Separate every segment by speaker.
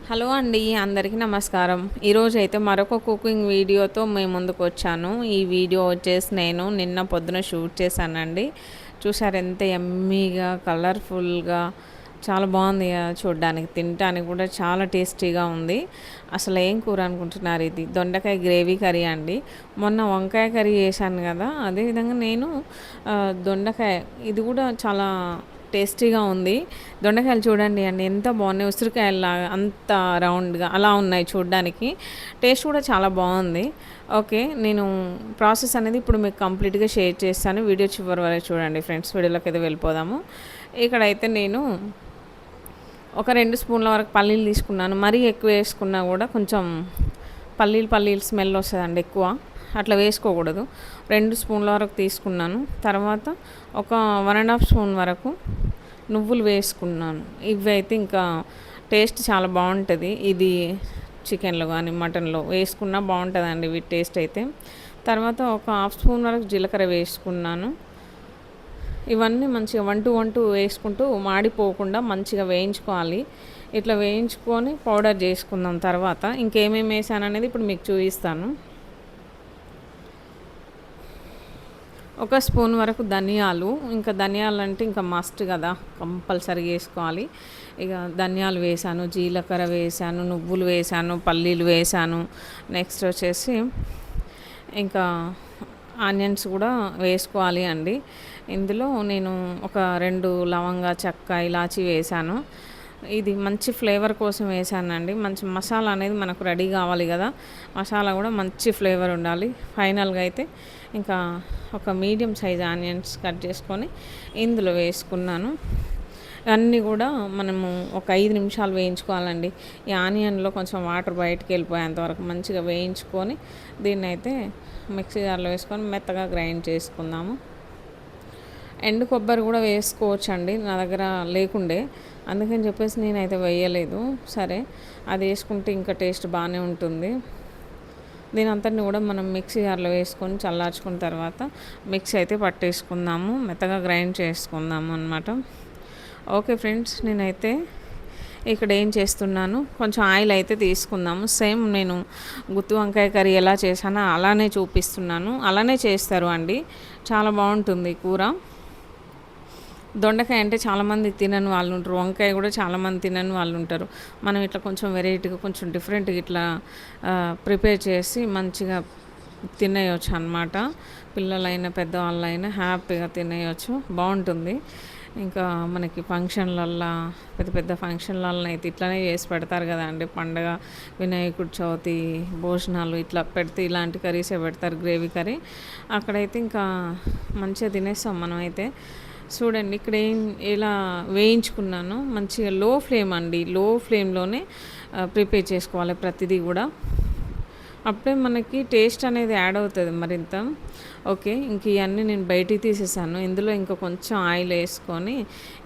Speaker 1: Hello అండి అందరికీ నమస్కారం. ఈరోజు అయితే మరొక కుకింగ్ వీడియోతో మేము ముందుకు వచ్చాను. ఈ వీడియో వచ్చేసి నేను నిన్న పొద్దున షూట్ చేశానండి. చూసారు ఎంత ఎమ్మీగా కలర్ఫుల్గా చాలా బాగుంది కదా చూడడానికి తినడానికి కూడా చాలా టేస్టీగా ఉంది. అసలు ఏం కూర అనుకుంటున్నారు ఇది? దొండకాయ గ్రేవీ కర్రీ అండి. మొన్న వంకాయ కర్రీ చేశాను కదా అదేవిధంగా నేను దొండకాయ ఇది కూడా చాలా టేస్టీగా ఉంది. దొండకాయలు చూడండి అండి ఎంత బాగున్నాయి. ఉసిరికాయలాగా అంత రౌండ్గా అలా ఉన్నాయి చూడడానికి. టేస్ట్ కూడా చాలా బాగుంది. ఓకే నేను ప్రాసెస్ అనేది ఇప్పుడు మీకు కంప్లీట్గా షేర్ చేస్తాను. వీడియో చివరి వరకు చూడండి ఫ్రెండ్స్ వీడియోలోకి అయితే వెళ్ళిపోదాము. ఇక్కడైతే నేను ఒక రెండు స్పూన్ల వరకు పల్లీలు తీసుకున్నాను. మరీ ఎక్కువ వేసుకున్నా కూడా కొంచెం పల్లీలు పల్లీలు స్మెల్ వస్తుందండి ఎక్కువ. అట్లా వేసుకోకూడదు. రెండు స్పూన్ల వరకు తీసుకున్నాను. తర్వాత ఒక వన్ అండ్ హాఫ్ స్పూన్ వరకు నువ్వులు వేసుకున్నాను. ఇవి అయితే ఇంకా టేస్ట్ చాలా బాగుంటుంది. ఇది చికెన్లో కానీ మటన్లో వేసుకున్నా బాగుంటుందండి ఇవి టేస్ట్ అయితే. తర్వాత ఒక హాఫ్ స్పూన్ వరకు జీలకర్ర వేసుకున్నాను. ఇవన్నీ మంచిగా వంటూ వంటూ వేసుకుంటూ మాడిపోకుండా మంచిగా వేయించుకోవాలి. ఇట్లా వేయించుకొని పౌడర్ చేసుకుందాం తర్వాత. ఇంకేమేమి వేసాను అనేది ఇప్పుడు మీకు చూపిస్తాను. ఒక స్పూన్ వరకు ధనియాలు ఇంకా ధనియాలు అంటే ఇంకా మస్ట్ కదా కంపల్సరీ వేసుకోవాలి. ఇక ధనియాలు వేసాను జీలకర్ర వేసాను నువ్వులు వేసాను పల్లీలు వేసాను. నెక్స్ట్ వచ్చేసి ఇంకా ఆనియన్స్ కూడా వేసుకోవాలి అండి. ఇందులో నేను ఒక రెండు లవంగా చెక్క ఇలాచి వేసాను. ఇది మంచి ఫ్లేవర్ కోసం వేసానండి. మంచి మసాలా అనేది మనకు రెడీ కావాలి కదా. మసాలా కూడా మంచి ఫ్లేవర్ ఉండాలి. ఫైనల్గా అయితే ఇంకా ఒక మీడియం సైజ్ ఆనియన్స్ కట్ చేసుకొని ఇందులో వేసుకున్నాను. అన్నీ కూడా మనము ఒక ఐదు నిమిషాలు వేయించుకోవాలండి. ఈ ఆనియన్లో కొంచెం వాటర్ బయటకు వెళ్ళిపోయేంతవరకు మంచిగా వేయించుకొని దీన్ని అయితే మిక్సీ జార్లో వేసుకొని మెత్తగా గ్రైండ్ చేసుకుందాము. ఎండు కొబ్బరి కూడా వేసుకోవచ్చు అండి నా దగ్గర లేకుండే. అందుకని చెప్పేసి నేనైతే వేయలేదు. సరే అది వేసుకుంటే ఇంకా టేస్ట్ బాగానే ఉంటుంది. దీని అంతటిని కూడా మనం మిక్సీ జార్లో వేసుకొని చల్లార్చుకున్న తర్వాత మిక్సీ అయితే పట్టేసుకుందాము. మెత్తగా గ్రైండ్ చేసుకుందాము అనమాట ఓకే ఫ్రెండ్స్ నేనైతే ఇక్కడ ఏం చేస్తున్నాను? కొంచెం ఆయిల్ అయితే తీసుకుందాము. సేమ్ నేను గుత్తి వంకాయ కర్రీ ఎలా చేశానో అలానే చూపిస్తున్నాను. అలానే చేస్తారు అండి. చాలా బాగుంటుంది కూర. దొండకాయ అంటే చాలామంది తినని వాళ్ళు ఉంటారు. వంకాయ కూడా చాలామంది తినని వాళ్ళు ఉంటారు. మనం ఇట్లా కొంచెం వెరైటీగా కొంచెం డిఫరెంట్గా ఇట్లా ప్రిపేర్ చేసి మంచిగా తినేయచ్చు అనమాట పిల్లలైనా పెద్దవాళ్ళైనా హ్యాపీగా తినేయచ్చు. బాగుంటుంది. ఇంకా మనకి ఫంక్షన్లల్లో పెద్ద పెద్ద ఫంక్షన్లలో అయితే ఇట్లానే చేసి పెడతారు కదా అండి. పండగ వినాయకుడి చవితి భోజనాలు ఇట్లా పెడితే ఇలాంటి కర్రీసే పెడతారు గ్రేవీ కర్రీ. అక్కడైతే ఇంకా మంచిగా తినేస్తాం మనమైతే. చూడండి ఇక్కడ ఏం ఎలా వేయించుకున్నాను మంచిగా లో ఫ్లేమ్ అండి. లో ఫ్లేమ్లోనే ప్రిపేర్ చేసుకోవాలి ప్రతిదీ కూడా. అప్పుడే మనకి టేస్ట్ అనేది యాడ్ అవుతుంది మరింత. ఓకే ఇంక ఇవన్నీ నేను బయటికి తీసేసాను. ఇందులో ఇంకా కొంచెం ఆయిల్ వేసుకొని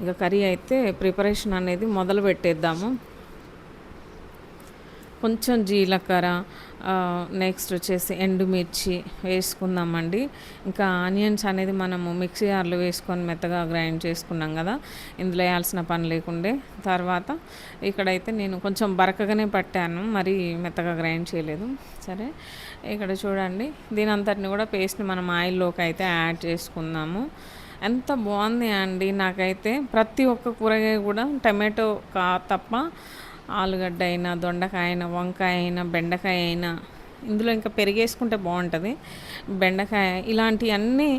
Speaker 1: ఇంకా కర్రీ అయితే ప్రిపరేషన్ అనేది మొదలు పెట్టేద్దాము. కొంచెం జీలకర్ర నెక్స్ట్ వచ్చేసి ఎండుమిర్చి వేసుకుందామండి. ఇంకా ఆనియన్స్ అనేది మనము మిక్సీ జార్లో వేసుకొని మెత్తగా గ్రైండ్ చేసుకున్నాం కదా ఇందులో వేయాల్సిన పని లేకుండే. తర్వాత ఇక్కడైతే నేను కొంచెం బరకగానే పట్టాను మరి మెత్తగా గ్రైండ్ చేయలేదు. సరే ఇక్కడ చూడండి దీని అంతటిని కూడా పేస్ట్ని మనం ఆయిల్లోకి అయితే యాడ్ చేసుకుందాము. ఎంత బాగుంది అండి నాకైతే ప్రతి ఒక్క కూరగాయ కూడా టమాటో కా తప్ప ఆలుగడ్డ అయినా దొండకాయ అయినా వంకాయ అయినా బెండకాయ అయినా ఇందులో ఇంకా పెరిగేసుకుంటే బాగుంటుంది. బెండకాయ ఇలాంటివన్నీ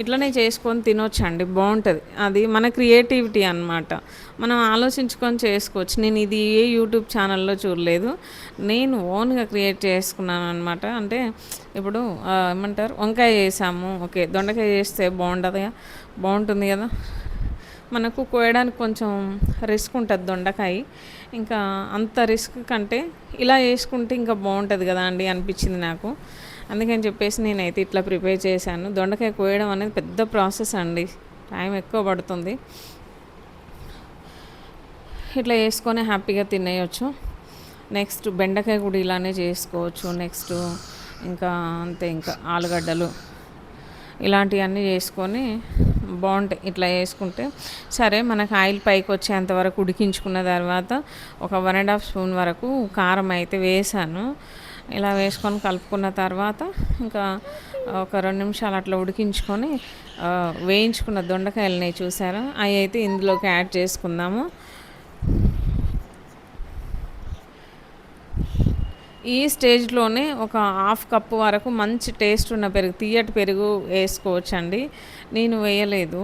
Speaker 1: ఇట్లనే చేసుకొని తినొచ్చండి బాగుంటుంది. అది మన క్రియేటివిటీ అన్నమాట. మనం ఆలోచించుకొని చేసుకోవచ్చు. నేను ఇది ఏ యూట్యూబ్ ఛానల్లో చూడలేదు. నేను ఓన్గా క్రియేట్ చేసుకున్నాను అనమాట అంటే ఇప్పుడు ఏమంటారు? వంకాయ చేసాము. ఓకే దొండకాయ చేస్తే బాగుంటుంది బాగుంటుంది కదా? మనకు కోయడానికి కొంచెం రిస్క్ ఉంటుంది దొండకాయ. ఇంకా అంత రిస్క్ కంటే ఇలా చేసుకుంటే ఇంకా బాగుంటుంది కదా అండి అనిపించింది నాకు. అందుకని చెప్పేసి నేనైతే ఇట్లా ప్రిపేర్ చేశాను. దొండకాయ కోయడం అనేది పెద్ద ప్రాసెస్ అండి. టైం ఎక్కువ పడుతుంది. ఇట్లా వేసుకొని హ్యాపీగా తినేయచ్చు. నెక్స్ట్ బెండకాయ కూడా ఇలానే చేసుకోవచ్చు. నెక్స్ట్ ఇంకా అంతే ఇంకా ఆలుగడ్డలు ఇలాంటివన్నీ చేసుకొని బాగుంటాయి. ఇట్లా వేసుకుంటే సరే మనకు ఆయిల్ పైకి వచ్చేంత వరకు ఉడికించుకున్న తర్వాత ఒక వన్ అండ్ హాఫ్ స్పూన్ వరకు కారం అయితే వేసాను. ఇలా వేసుకొని కలుపుకున్న తర్వాత ఇంకా ఒక రెండు నిమిషాలు అట్లా ఉడికించుకొని వేయించుకున్న దొండకాయలని చూసారా? అవి అయితే ఇందులోకి యాడ్ చేసుకుందాము. ఈ స్టేజ్లోనే ఒక హాఫ్ కప్పు వరకు మంచి టేస్ట్ ఉన్న పెరుగు తీయటి పెరుగు వేసుకోవచ్చండి. నేను వేయలేదు.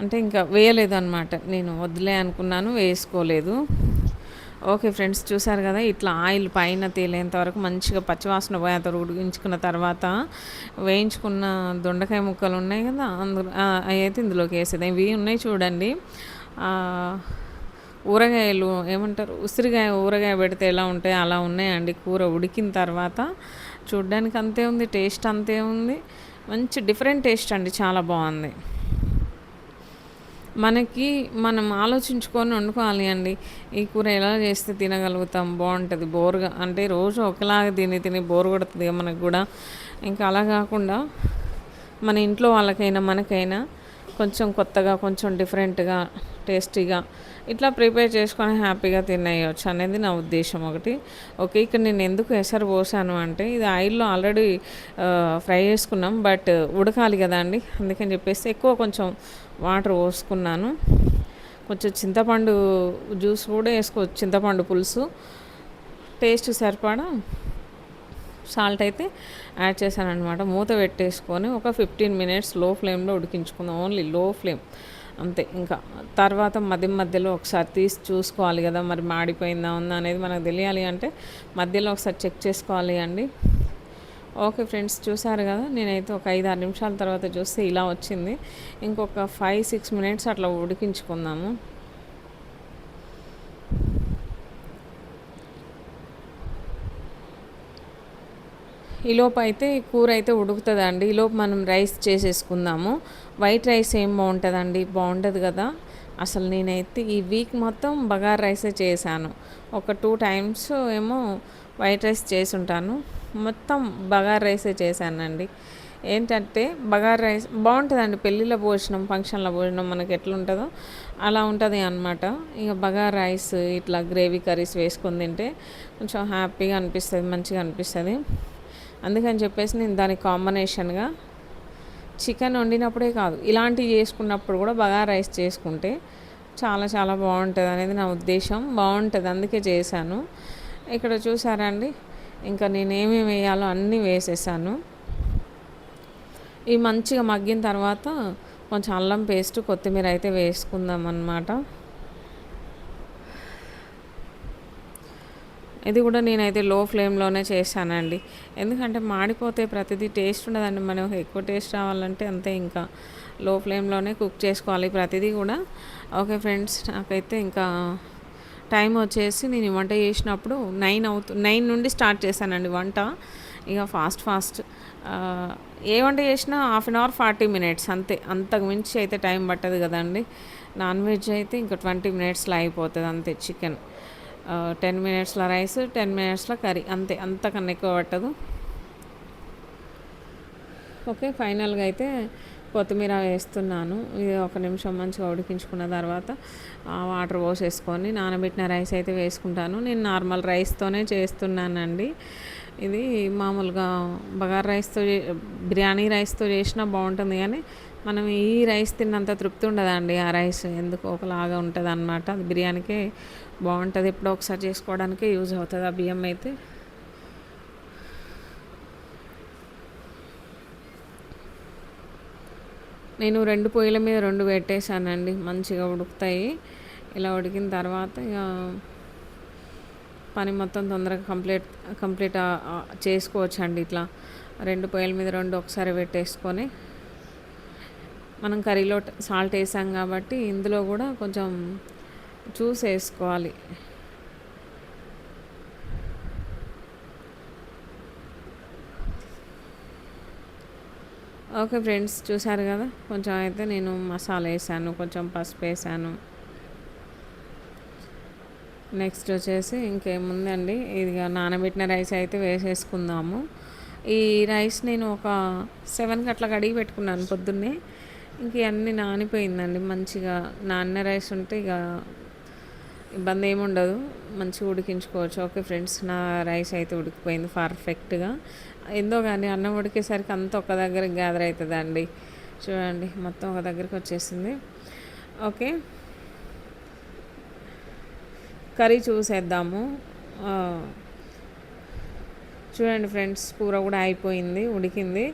Speaker 1: అంటే ఇంకా వేయలేదు అనమాట నేను వదిలే అనుకున్నాను వేసుకోలేదు. ఓకే ఫ్రెండ్స్ చూసారు కదా ఇట్లా ఆయిల్ పైన తేలేంత వరకు మంచిగా పచ్చివాసన పోయేంత ఉడికించుకున్న తర్వాత వేయించుకున్న దొండకాయ ముక్కలు ఉన్నాయి కదా అందులో అవి అయితే ఇందులోకి వేసేది ఇవి ఉన్నాయి చూడండి. ఊరగాయలు ఏమంటారు? ఉసిరిగాయ ఊరగాయ పెడితే ఎలా ఉంటాయి? అలా ఉన్నాయండి. కూర ఉడికిన తర్వాత చూడ్డానికి అంతే ఉంది టేస్ట్ అంతే ఉంది. మంచి డిఫరెంట్ టేస్ట్ అండి చాలా బాగుంది. మనకి మనం ఆలోచించుకొని వండుకోవాలి అండి. ఈ కూర ఎలా చేస్తే తినగలుగుతాం? బాగుంటుంది బోర్గా. అంటే రోజు ఒకలాగా తిని తిని బోర్ కొడుతుంది మనకు కూడా. ఇంకా అలా కాకుండా మన ఇంట్లో వాళ్ళకైనా మనకైనా కొంచెం కొత్తగా కొంచెం డిఫరెంట్గా టేస్టీగా ఇట్లా ప్రిపేర్ చేసుకొని హ్యాపీగా తినేయచ్చు అనేది నా ఉద్దేశం ఒకటి. ఓకే ఇక్కడ నేను ఎందుకు ఎసరు పోసాను అంటే ఇది ఆయిల్లో ఆల్రెడీ ఫ్రై చేసుకున్నాం బట్ ఉడకాలి కదా అండి. అందుకని చెప్పేసి ఎక్కువ కొంచెం వాటర్ పోసుకున్నాను. కొంచెం చింతపండు జ్యూస్ కూడా వేసుకోవచ్చు చింతపండు పులుసు. టేస్ట్ సరిపడా? సాల్ట్ అయితే యాడ్ చేశాను అనమాట మూత పెట్టేసుకొని ఒక ఫిఫ్టీన్ మినిట్స్లో ఫ్లేమ్లో ఉడికించుకుందాం. ఓన్లీ లో ఫ్లేమ్. అంతే. ఇంకా తర్వాత మధ్య మధ్యలో ఒకసారి తీసి చూసుకోవాలి కదా మరి మాడిపోయిందా ఉందా అనేది మనకు తెలియాలి అంటే మధ్యలో ఒకసారి చెక్ చేసుకోవాలి అండి. ఓకే ఫ్రెండ్స్ చూసారు కదా నేనైతే ఒక ఐదు ఆరు నిమిషాల తర్వాత చూస్తే ఇలా వచ్చింది. ఇంకొక ఫైవ్ సిక్స్ మినిట్స్ అట్లా ఉడికించుకుందాము. ఈలోపు అయితే కూర అయితే ఉడుకుతుందండి. ఈలోపు మనం రైస్ చేసేసుకుందాము. వైట్ రైస్ ఏం బాగుంటుందండి? బాగుంటుంది కదా. అసలు నేనైతే ఈ వీక్ మొత్తం బగార్ రైసే చేశాను. ఒక టూ టైమ్స్ ఏమో వైట్ రైస్ చేసి ఉంటాను మొత్తం బగార్ రైసే చేశానండి. ఏంటంటే బగార్ రైస్ బాగుంటుందండి. పెళ్ళిళ్ళ భోజనం ఫంక్షన్ల భోజనం మనకి ఎట్లుంటుందో అలా ఉంటుంది అనమాట ఇక బగార్ రైస్ ఇట్లా గ్రేవీ కర్రీస్ వేసుకొని తింటే కొంచెం హ్యాపీగా అనిపిస్తుంది మంచిగా అనిపిస్తుంది. అందుకని చెప్పేసి నేను దానికి కాంబినేషన్గా చికెన్ వండినప్పుడే కాదు ఇలాంటివి చేసుకున్నప్పుడు కూడా బగా రైస్ చేసుకుంటే చాలా చాలా బాగుంటుంది అనేది నా ఉద్దేశం. బాగుంటుంది అందుకే చేశాను. ఇక్కడ చూసారండి ఇంకా నేను ఏమేమి వేయాలో అన్నీ వేసేసాను. ఇవి మంచిగా మగ్గిన తర్వాత కొంచెం అల్లం పేస్ట్ కొత్తిమీర అయితే వేసుకుందాం అన్నమాట ఇది కూడా నేనైతే లో ఫ్లేమ్లోనే చేశానండి. ఎందుకంటే మాడిపోతే ప్రతిదీ టేస్ట్ ఉండదండి. మనం ఎక్కువ టేస్ట్ రావాలంటే అంతే ఇంకా లో ఫ్లేమ్లోనే కుక్ చేసుకోవాలి ప్రతిదీ కూడా. ఓకే ఫ్రెండ్స్ నాకైతే ఇంకా టైం వచ్చేసి నేను వంట చేసినప్పుడు నైన్ అవుతు నైన్ నుండి స్టార్ట్ చేశానండి వంట. ఇక ఫాస్ట్ ఫాస్ట్ ఏ వంట చేసినా half an hour forty minutes అంతే. అంతకు మించి అయితే టైం పట్టదు కదండి. నాన్ వెజ్ అయితే ఇంకా ట్వంటీ మినిట్స్లో అయిపోతుంది అంతే చికెన్ టెన్ మినిట్స్లో రైస్ టెన్ మినిట్స్లో కర్రీ. అంతే అంతకన్నా ఎక్కువ పట్టదు. ఓకే ఫైనల్గా అయితే కొత్తిమీర వేస్తున్నాను. ఇది ఒక నిమిషం మంచిగా ఉడికించుకున్న తర్వాత వాటర్ పోసేసుకొని నానబెట్టిన రైస్ అయితే వేసుకుంటాను. నేను నార్మల్ రైస్తోనే చేస్తున్నానండి. ఇది మామూలుగా బగార్ రైస్తో బిర్యానీ రైస్తో చేసినా బాగుంటుంది కానీ మనం ఈ రైస్ తిన్నంత తృప్తి ఉండదండి ఆ రైస్. ఎందుకు? ఒకలాగా ఉంటుంది అనమాట అది బిర్యానీకే బాగుంటుంది. ఎప్పుడో ఒకసారి చేసుకోవడానికి యూజ్ అవుతుంది ఆ బియ్యం అయితే. నేను రెండు పొయ్యిల మీద రెండు పెట్టేశానండి. మంచిగా ఉడుకుతాయి. ఇలా ఉడికిన తర్వాత ఇక పని మొత్తం తొందరగా కంప్లీట్ కంప్లీట్ చేసుకోవచ్చు అండి ఇట్లా. రెండు పొయ్యిల మీద రెండు ఒకసారి పెట్టేసుకొని మనం కర్రీలో సాల్ట్ వేసాం కాబట్టి ఇందులో కూడా కొంచెం చూసేసుకోవాలి. ఓకే ఫ్రెండ్స్ చూశారు కదా? కొంచెం అయితే నేను మసాలా వేసాను కొంచెం పసుపు వేసాను. నెక్స్ట్ వచ్చేసి ఇంకేముందండి? ఇది నానబెట్టిన రైస్ అయితే వేసేసుకుందాము. ఈ రైస్ నేను ఒక సెవెన్కి అట్లా కడిగి పెట్టుకున్నాను పొద్దున్నే. ఇంక ఇవన్నీ నానిపోయిందండి మంచిగా నాన్న రైస్ ఉంటే ఇక ఇబ్బంది ఏమి ఉండదు మంచిగా ఉడికించుకోవచ్చు. ఓకే ఫ్రెండ్స్ నా రైస్ అయితే ఉడికిపోయింది పర్ఫెక్ట్గా. ఎందో కానీ అన్నం ఉడికేసరికి అంతా ఒక దగ్గర గ్యాదర్ అవుతుందండి చూడండి మొత్తం ఒక దగ్గరికి వచ్చేసింది. ఓకే. కర్రీ చూసేద్దాము. చూడండి ఫ్రెండ్స్ కూర కూడా అయిపోయింది ఉడికింది.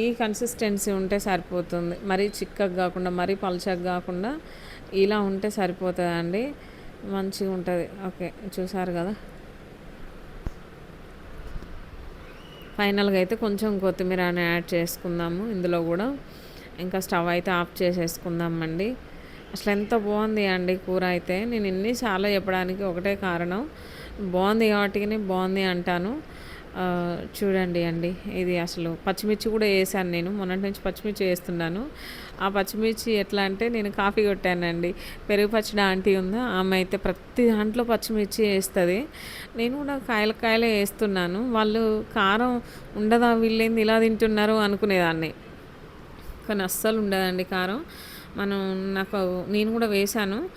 Speaker 1: ఈ కన్సిస్టెన్సీ ఉంటే సరిపోతుంది. మరీ చిక్కగా కాకుండా మరీ పలచగా కాకుండా ఇలా ఉంటే సరిపోతుందండి. మంచిగా ఉంటుంది ఓకే చూసారు కదా? ఫైనల్గా అయితే కొంచెం కొత్తిమీర అని యాడ్ చేసుకుందాము. ఇందులో కూడా ఇంకా స్టవ్ అయితే ఆఫ్ చేసేసుకుందామండి. అసలు ఎంత బాగుంది అండి కూర అయితే. నేను ఎన్నిసార్లు చెప్పడానికి ఒకటే కారణం బాగుంది కాబట్టి బాగుంది అంటాను. చూడండి అండి ఇది అసలు పచ్చిమిర్చి కూడా వేసాను నేను. మొన్నటి నుంచి పచ్చిమిర్చి వేస్తున్నాను. ఆ పచ్చిమిర్చి ఎట్లా అంటే నేను కాఫీ కొట్టానండి. పెరుగు పచ్చడి ఆంటీ ఉందా? ఆమె అయితే ప్రతి దాంట్లో పచ్చిమిర్చి వేస్తుంది. నేను కూడా కాయల కాయలే వేస్తున్నాను. వాళ్ళు కారం ఉండదా వీళ్ళేంది ఇలా తింటున్నారు అనుకునేదాన్ని. కానీ అస్సలు ఉండదండి కారం. మనం నాకు నేను కూడా వేశాను.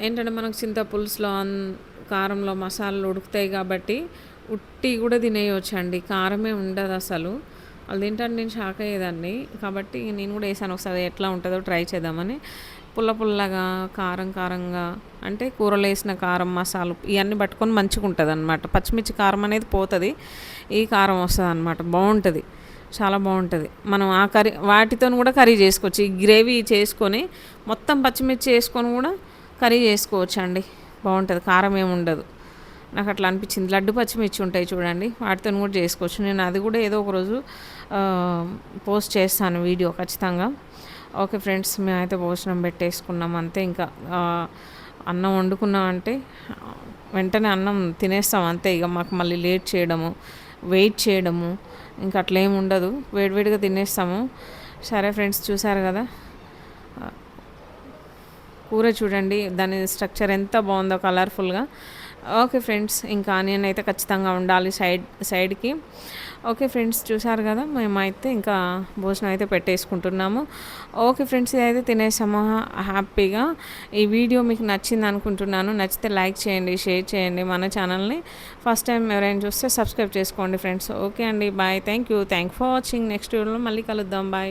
Speaker 1: ఏంటంటే మనకు చింత పులుసులో కారంలో మసాలాలు ఉడుకుతాయి కాబట్టి ఉట్టి కూడా తినేయవచ్చు అండి కారమే ఉండదు అసలు. వాళ్ళు తింటాను నేను షాక్ అయ్యేదాన్ని. కాబట్టి నేను కూడా వేసాను ఒకసారి ఎట్లా ఉంటుందో ట్రై చేద్దామని. పుల్ల పుల్లగా కారం కారంగా అంటే కూరలు వేసిన కారం మసాలు ఇవన్నీ పట్టుకొని మంచిగా ఉంటుంది అనమాట పచ్చిమిర్చి కారం అనేది పోతుంది ఈ కారం వస్తుంది అనమాట బాగుంటుంది చాలా బాగుంటుంది. మనం ఆ కర్రీ వాటితో కూడా కర్రీ చేసుకోవచ్చు. ఈ గ్రేవీ చేసుకొని మొత్తం పచ్చిమిర్చి వేసుకొని కూడా కర్రీ చేసుకోవచ్చు అండి బాగుంటుంది కారం ఏమి ఉండదు. నాకు అట్లా అనిపించింది. లడ్డు పచ్చిమిర్చి ఉంటాయి చూడండి వాటితో కూడా చేసుకోవచ్చు. నేను అది కూడా ఏదో ఒక రోజు పోస్ట్ చేస్తాను వీడియో ఖచ్చితంగా. ఓకే ఫ్రెండ్స్ మేమైతే భోజనం పెట్టేసుకున్నాం అంతే ఇంకా. అన్నం వండుకున్నాం అంటే వెంటనే అన్నం తినేస్తాం అంతే. ఇక మాకు మళ్ళీ లేట్ చేయడము వెయిట్ చేయడము ఇంకా అట్లా ఉండదు. వేడివేడిగా తినేస్తాము. సరే ఫ్రెండ్స్ చూసారు కదా? కూర చూడండి దాని స్ట్రక్చర్ ఎంత బాగుందో కలర్ఫుల్గా ఓకే ఫ్రెండ్స్ ఇంకా ఆనియన్ అయితే ఖచ్చితంగా ఉండాలి సైడ్ సైడ్కి. ఓకే ఫ్రెండ్స్ చూసారు కదా మేమైతే ఇంకా భోజనం అయితే పెట్టేసుకుంటున్నాము. ఓకే ఫ్రెండ్స్ ఇదైతే తినేసాము. హ్యాపీగా. ఈ వీడియో మీకు నచ్చింది అనుకుంటున్నాను. నచ్చితే లైక్ చేయండి షేర్ చేయండి మన ఛానల్ని. ఫస్ట్ టైం ఎవరైనా చూస్తే సబ్స్క్రైబ్ చేసుకోండి ఫ్రెండ్స్. ఓకే అండి bye. Thank you. Thank for watching. Next వీడియోలో మళ్ళీ కలుద్దాం. బాయ్.